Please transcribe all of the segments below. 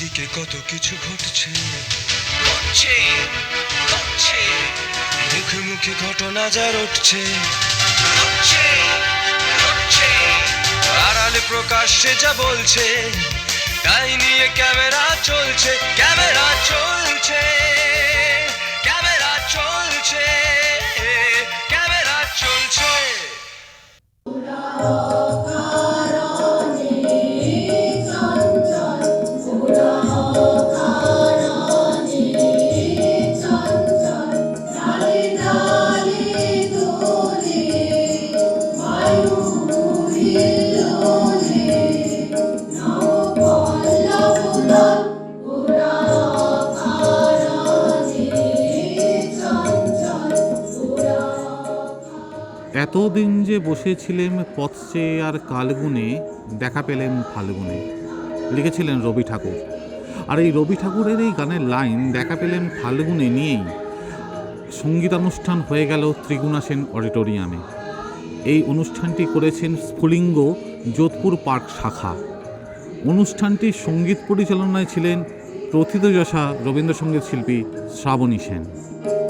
চারিদিকে কত কিছু ঘটছে। ঘটছে ঘটছে। মুখে মুখে ঘটনা যা রটছে। ঘটছে ঘটছে। আড়ালে প্রকাশ্যে যা বলছে তাই নিয়ে ক্যামেরা চলছে ক্যামেরা চলছে ক্যামেরা চলছে ক্যামেরা চলছে। এতদিন যে বসেছিলেন পথ আর কালগুনে, দেখা পেলেন ফাল্গুনে। লিখেছিলেন রবি ঠাকুর। আর এই রবি ঠাকুরের এই গানের লাইন, দেখা পেলেন ফাল্গুনে নিয়েই সঙ্গীতানুষ্ঠান হয়ে গেল ত্রিগুণা সেন অডিটোরিয়ামে। এই অনুষ্ঠানটি করেছেন স্ফুলিঙ্গ যোধপুর পার্ক শাখা। অনুষ্ঠানটির সংগীত পরিচালনায় ছিলেন প্রথিতযশা রবীন্দ্রসঙ্গীত শিল্পী শ্রাবণী সেন।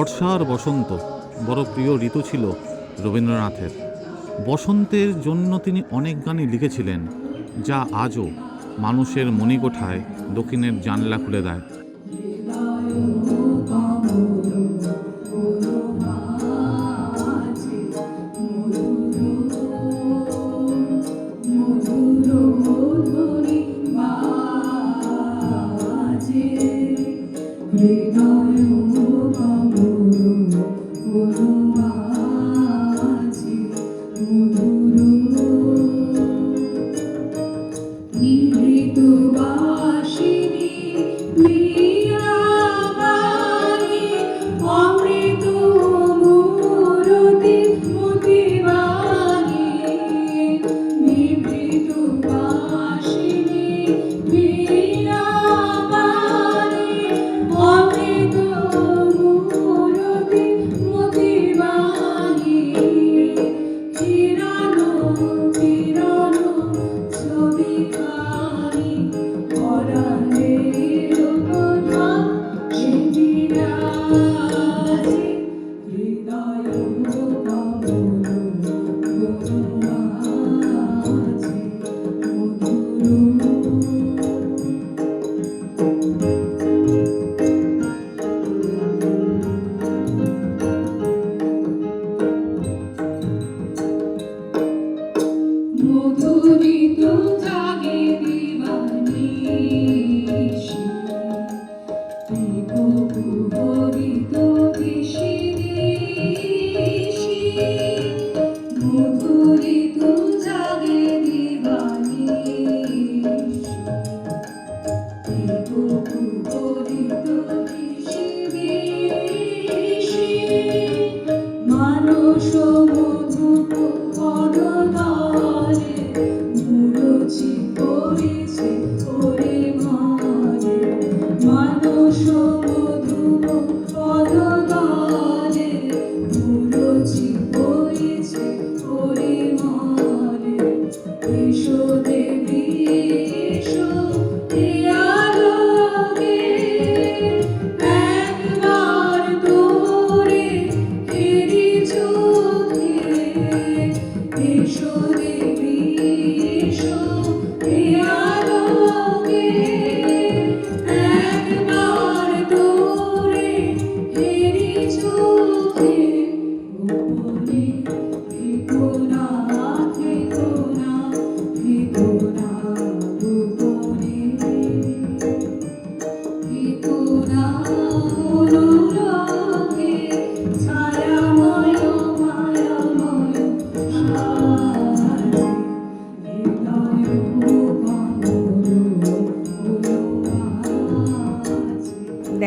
বর্ষা আর বসন্ত বড় প্রিয় ঋতু ছিল রবীন্দ্রনাথের। বসন্তের জন্য তিনি অনেক গানই লিখেছিলেন, যা আজও মানুষের মণিকোঠায় দক্ষিণের জানলা খুলে দেয়।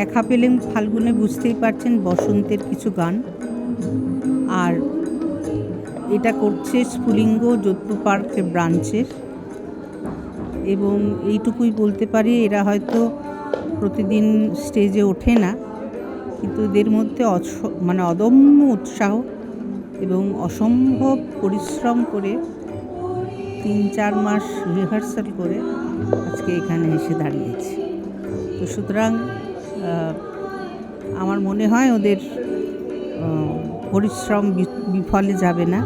দেখা পেলেন ফাল্গুনে বুঝতেই পারছেন বসন্তের কিছু গান। আর এটা করছে স্ফুলিঙ্গ যোধপুর পার্কের ব্রাঞ্চের। এবং এইটুকুই বলতে পারি, এরা হয়তো প্রতিদিন স্টেজে ওঠে না, কিন্তু এদের মধ্যে মানে অদম্য উৎসাহ এবং অসম্ভব পরিশ্রম করে তিন চার মাস রিহার্সাল করে আজকে এখানে এসে দাঁড়িয়েছে। তো সুতরাং আমার মনে হয় ওদের পরিশ্রম বিফলে যাবে না।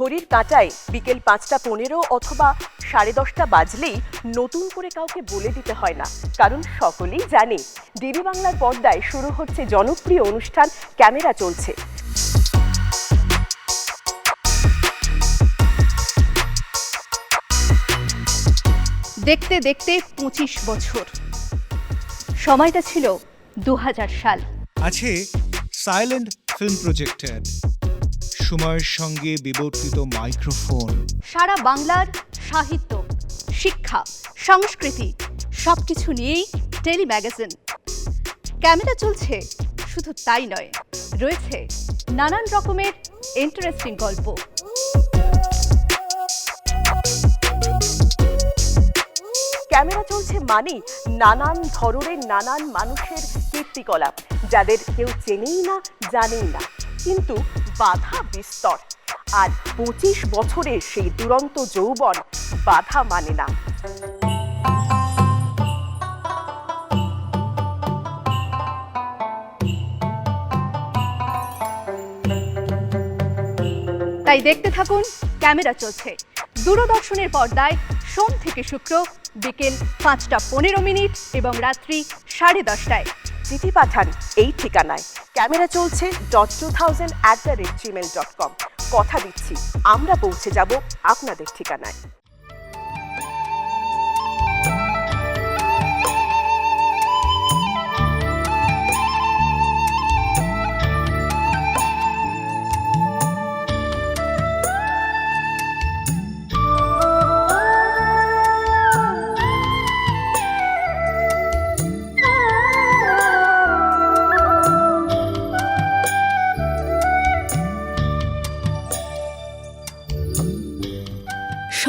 ঘড়ির কাঁটায় বিকেল পাঁচটা পনেরো অথবা সাড়ে দশটা বাজলেই নতুন করে কাউকে বলে দিতে হয় না। কারণ সকলেই জানে ডিবি বাংলার পর্দায় শুরু হচ্ছে জনপ্রিয় অনুষ্ঠান ক্যামেরা চলছে। দেখতে দেখতে পঁচিশ বছর। সময়টা ছিল দু হাজার সাল। আছে সাইলেন্ট ফিল্ম প্রজেক্টেড সময়ের সঙ্গে বিবর্তিত মাইক্রোফোন। সারা বাংলার সাহিত্য, শিক্ষা, সংস্কৃতি, সবকিছু নিয়েই টেলি ম্যাগাজিন ক্যামেরা চলছে শুধু তাই নয়, রয়েছে নানান রকমের ইন্টারেস্টিং গল্প। ক্যামেরা চলছে মানে নানান ধরনের নানান মানুষের কীর্তিকলাপ, যাদের কেউ চেনেই না, জানেই না। কিন্তু বাধা বিস্তর। আর পঁচিশ বছরের সেই দুরন্ত যৌবন বাধা মানে না। তাই দেখতে থাকুন, ক্যামেরা চলছে। দূরদর্শনের পর্দায় সোম থেকে শুক্র, বিকেল পাঁচটা পনেরো মিনিট এবং রাত্রি সাড়ে দশটায়। চিঠি পাঠান এই ঠিকানায়। ক্যামেরা চলছে dot two thousand at the rate Gmail dot com কথা দিচ্ছি। আমরা পৌঁছে যাব আপনাদের ঠিকানায়।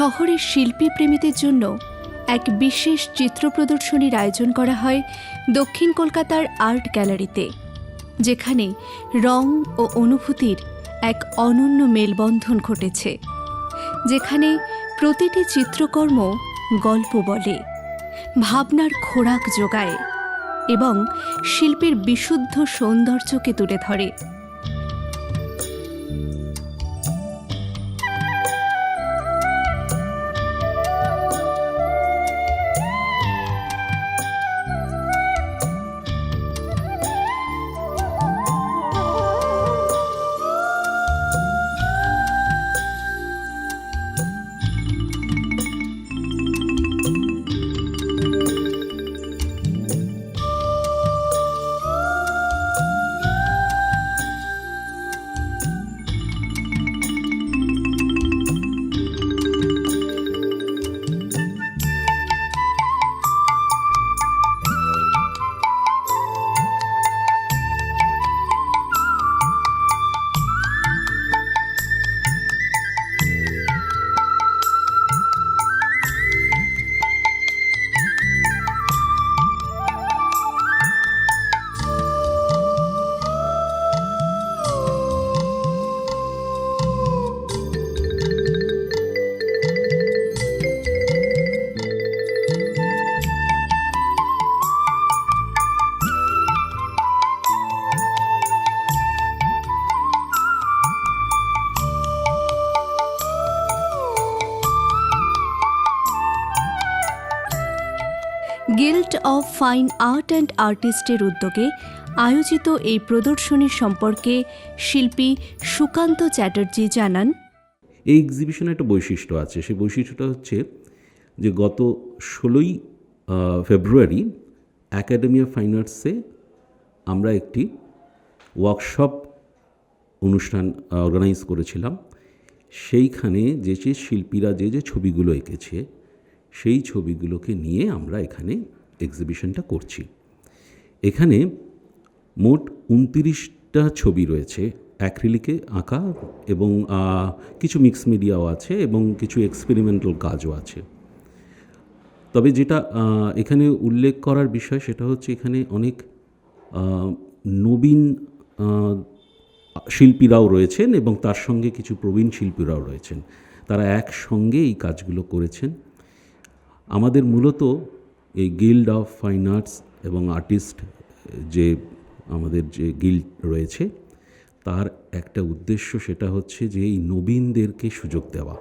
শহরের শিল্পী প্রেমীদের জন্য এক বিশেষ চিত্র প্রদর্শনীর আয়োজন করা হয় দক্ষিণ কলকাতার আর্ট গ্যালারিতে, যেখানে রং ও অনুভূতির এক অনন্য মেলবন্ধন ঘটেছে, যেখানে প্রতিটি চিত্রকর্ম গল্প বলে, ভাবনার খোরাক যোগায় এবং শিল্পের বিশুদ্ধ সৌন্দর্যকে তুলে ধরে। Guild of Fine Art and আর্টিস্টের উদ্যোগে আয়োজিত এই প্রদর্শনীর সম্পর্কে শিল্পী সুকান্ত চ্যাটার্জি জানান, এই এক্সিবিশনের একটা বৈশিষ্ট্য আছে। সেই বৈশিষ্ট্যটা হচ্ছে যে গত ষোলোই ফেব্রুয়ারি অ্যাকাডেমি অফ ফাইন আর্টসে আমরা একটি ওয়ার্কশপ অনুষ্ঠান অর্গানাইজ করেছিলাম। সেইখানে যে যে শিল্পীরা, যে যে ছবিগুলো এঁকেছে সেই ছবিগুলোকে নিয়ে আমরা এখানে এক্সিবিশনটা করছি। এখানে মোট উনতিরিশটা ছবি রয়েছে। অ্যাক্রিলিকে আঁকা এবং কিছু মিক্স মিডিয়াও আছে এবং কিছু এক্সপেরিমেন্টাল কাজও আছে। তবে যেটা এখানে উল্লেখ করার বিষয় সেটা হচ্ছে এখানে অনেক নবীন শিল্পীরাও রয়েছেন এবং তার সঙ্গে কিছু প্রবীণ শিল্পীরাও রয়েছেন। তারা একসঙ্গে এই কাজগুলো করেছেন। আমাদের মূলত এই গিল্ড অফ ফাইন আর্টস এবং আর্টিস্ট যে আমাদের যে গিল্ড রয়েছে, তার একটা উদ্দেশ্য সেটা হচ্ছে যে এই নবীনদেরকে সুযোগ দেওয়া।